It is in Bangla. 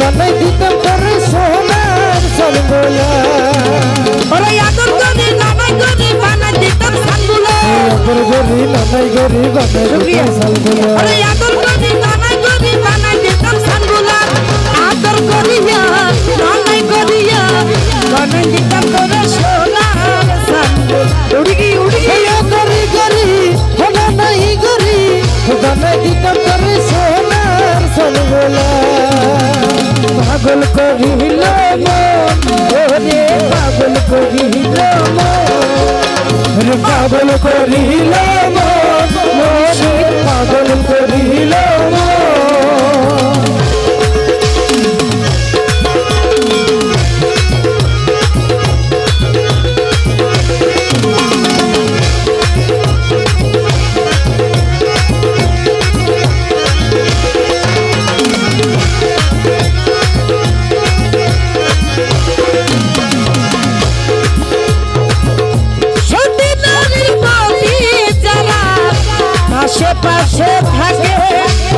বানাই দিতাম তোরে সোনার সলগোলা ওরে আদর করে নামাই করে বানাই দিতাম সানগুলো। অপর গরি নানাই গরি বানাই দিতাম সলগোলা ওরে আদর করে নামাই করে বানাই দিতাম সানগুলো। আদর করিয়া নামাই করিয়া বানাই দিতাম তোরে সোনার সানগুলো। উড়ি উড়ি গরি গরি হলা নাই গরি বানাই দিতাম তোরে সোনার সলগোলা পাগল করিল ওরে পাগল করিল পাগল করিল আশেপাশে থাকে।